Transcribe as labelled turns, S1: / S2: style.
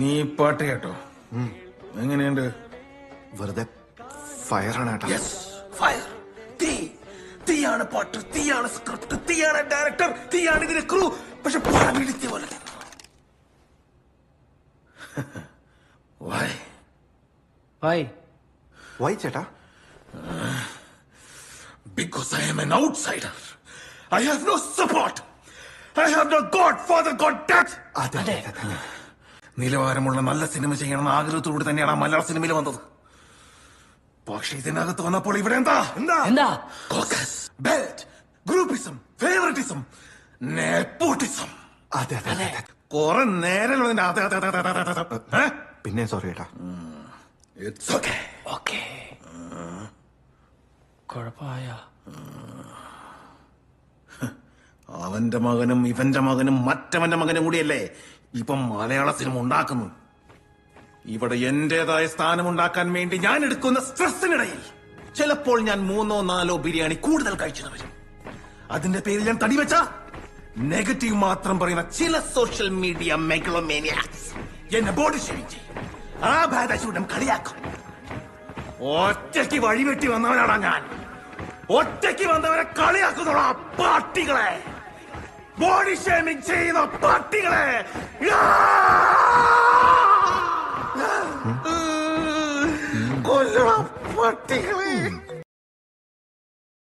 S1: നീ പാട്ട് കേട്ടോ. എങ്ങനെയുണ്ട്?
S2: വെറുതെ ഫയറാണ് ഏട്ടാ
S1: ഫയർ തീ. തീയാണ് പാട്ട് തീയാണ് സ്ക്രിപ്റ്റ് തീയാണ് ഡയറക്ടർ തീയാണ് ഇതിന്റെ ക്രൂ പക്ഷെ ഇടിച്ച പോലെ. വൈ
S3: വൈ
S2: വൈ ചേട്ടാ?
S1: Because I am an outsider. I have no support I have no god god dad.
S2: അതെ അതെ. അതെ.
S1: നിലവാരമുള്ള നല്ല സിനിമ ചെയ്യണമെന്ന ആഗ്രഹത്തോട് തന്നെയാണ് ആ മലയാള സിനിമയിൽ വന്നത്. പക്ഷെ ഇതിനകത്ത് വന്നപ്പോൾ ഇവിടെ എന്താ? എന്താ?
S3: എന്താ?
S1: Caucus belt groupism favouritism nepotism
S2: അതെ അതെ അതെ.
S1: കുറെ നേരം?
S2: പിന്നെ സോറി ഏട്ടാ.
S1: It's okay.
S3: ഓക്കേ. കുഴപ്പമായ.
S1: അവന്റെ മകനും ഇവന്റെ മകനും മറ്റവന്റെ മകനും കൂടിയല്ലേ? ഇപ്പം മലയാള സിനിമ ഉണ്ടാക്കുന്നു. ഇവിടെ എന്റേതായ സ്ഥാനമുണ്ടാക്കാൻ വേണ്ടി ഞാൻ എടുക്കുന്ന സ്ട്രെസ്സിനിടയിൽ ചിലപ്പോൾ ഞാൻ മൂന്നോ നാലോ ബിരിയാണി കൂടുതൽ കഴിച്ചു വരും. അതിന്റെ പേരിൽ ഞാൻ തടി വെച്ച? നെഗറ്റീവ് മാത്രം പറയുന്ന ചില സോഷ്യൽ മീഡിയ എന്നെ ബോഡി ചെയ്യും. ആ ഭേദശൂടം കളിയാക്കും. ഒറ്റയ്ക്ക് വഴിവെട്ടി വന്നവനാണ് ഞാൻ. ഒറ്റയ്ക്ക് വന്നവരെ കളിയാക്കുന്നുള്ള പാട്ടികളെ. ബോഡി ഷേമിംഗ് ചെയ്യുന്ന പട്ടികളെ. കൊല്ലണം പട്ടികളെ.